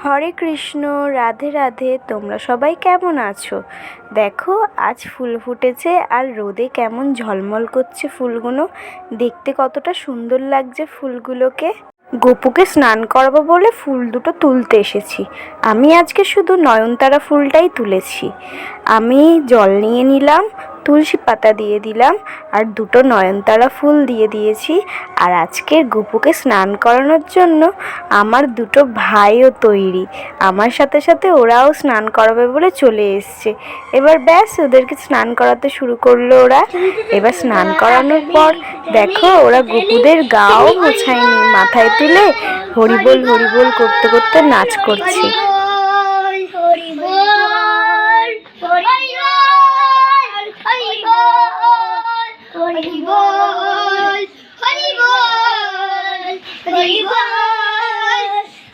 হরে কৃষ্ণ, রাধে রাধে, তোমরা সবাই কেমন আছো? দেখো, আজ ফুল ফুটেছে আর রোদে কেমন ঝলমল করছে ফুলগুলো। দেখতে কতটা সুন্দর লাগছে ফুলগুলোকে। গোপুকে স্নান করাবো বলে ফুল দুটো তুলতে এসেছি। আমি আজকে শুধু নয়নতারা ফুলটাই তুলেছি। আমি জল নিয়ে নিলাম তুলসী পাতা দিয়ে দিলাম আর দুটো নয়নতারা ফুল দিয়ে দিয়েছি। আর আজকে গপুকে স্নান করানোর জন্য আমার দুটো ভাইও তৈরি। আমার সাথে সাথে ওরাও স্নান করাবে বলে চলে এসছে। এবার ব্যাস, ওদেরকে স্নান করাতে শুরু করল ওরা। এবার স্নান করানোর পর দেখো, ওরা গপুদের গাও মোছায়নি মাথায় তুলে হরিবোল হরিবোল করতে করতে নাচ করছে। হরি বল হরি বল হরি বল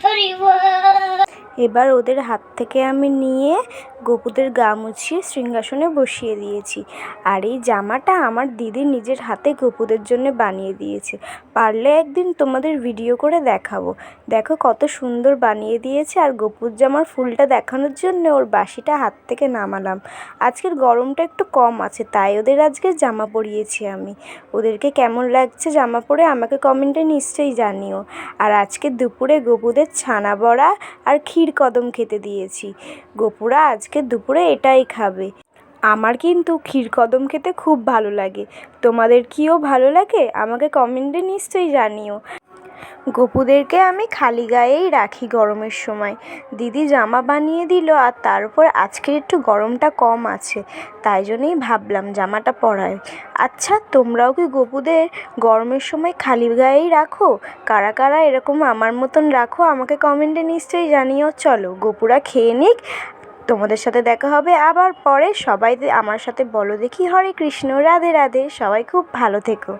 হরি বল হরি বল এবার ওদের হাত থেকে আমি নিয়ে গপুদের গা মুছিয়ে সিংহাসনে বসিয়ে দিয়েছি। আর এই জামাটা আমার দিদি নিজের হাতে গপুদের জন্য বানিয়ে দিয়েছে। পারলে একদিন তোমাদের ভিডিও করে দেখাবো। দেখো কত সুন্দর বানিয়ে দিয়েছে আর গপুর জামার ফুলটা দেখানোর জন্য ওর বাসিটা হাত থেকে নামালাম। আজকের গরমটা একটু কম আছে, তাই ওদের আজকে জামা পরিয়েছি আমি। ওদেরকে কেমন লাগছে জামা পরে আমাকে কমেন্টে নিশ্চয়ই জানিও। আর আজকে দুপুরে গপুদের ছানা বড়া আর ক্ষীর কদম খেতে দিয়েছি। গোপুরা আজকে দুপুরে এটাই খাবে। আমার কিন্তু ক্ষীর কদম খেতে খুব ভালো লাগে। তোমাদের কিও ভালো লাগে? আমাকে কমেন্টে নিশ্চয়ই জানিও। গপুদেরকে আমি খালি গায়েই রাখি গরমের সময়। দিদি জামা বানিয়ে দিল আর তার উপর আজকের একটু গরমটা কম আছে, তাই জন্যই ভাবলাম জামাটা পরাই। আচ্ছা তোমরাও কি গপুদের গরমের সময় খালি গায়েই রাখো? কারা কারা এরকম আমার মতন রাখো আমাকে কমেন্টে নিশ্চয়ই জানিও। চলো, গপুরা খেয়ে নিক। তোমাদের সাথে দেখা হবে আবার পরে। সবাই আমার সাথে বলো দেখি। হরে কৃষ্ণ, রাধে রাধে। সবাই খুব ভালো থেকো।